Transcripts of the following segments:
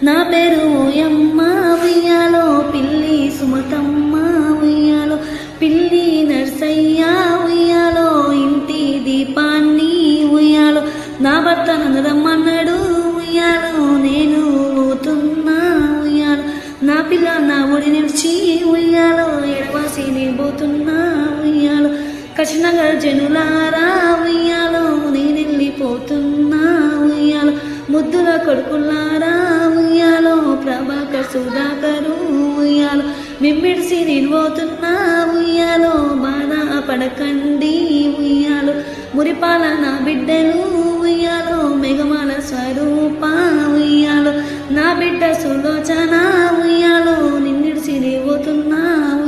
నా పేరు ఓయమ్మ ఉయ్యాలో పిల్లి సుమతమ్మ ఉయ్యాలో పిల్లి నర్సయ్య ఉయ్యాలో ఇంటి దీపాన్ని ఉయ్యాలో నా భర్త నందరమ్మన్నాడు ఉయ్యాలు నేను పోతున్నా ఉయ్యాలు నా పిల్ల నా ఒడి నిలిచి ఉయ్యాలో ఎడవాసి నేను పోతున్నా ఉయ్యాలు కృష్ణనగర్ జనులారా ఉయ్యాలో నేను వెళ్ళిపోతున్నా ఉయ్యాలో ముద్దుల కొడుకులా సుధాకరు ఉయ్యాలో. మిమ్మిడిసి నేను పోతున్నా ఉయ్యాలో. బాధ పడకండి ఉయ్యాలో. మురిపాల నా బిడ్డలు ఉయ్యాలో. మెగమాల స్వరూప ఉయ్యాలో. నా బిడ్డ సులోచన ఉయ్యాలో. నిన్నిడిసి నేను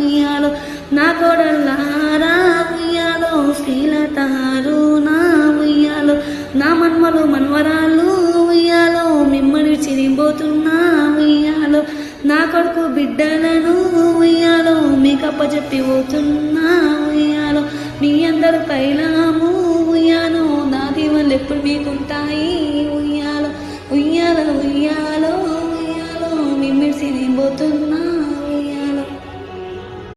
ఉయ్యాలో. నా కోడల్లారా ఉయ్యాలో. శ్రీలతారు నా ఉయ్యాలో. నా మన్మలు మన్వరాలు నా కొడుకు బిడ్డలను ఉయ్యాలో మీకప్ప చెప్పి పోతున్నా ఉయ్యాలో. మీ అందరు కైలాము ఉయ్యాలో. నా దీవెనలు ఎప్పుడు మీకుంటాయి ఉయ్యాలో. ఉయ్యాలో ఉయ్యాలో ఉయ్యాలో. మిమ్మిడిసి నేను పోతున్నా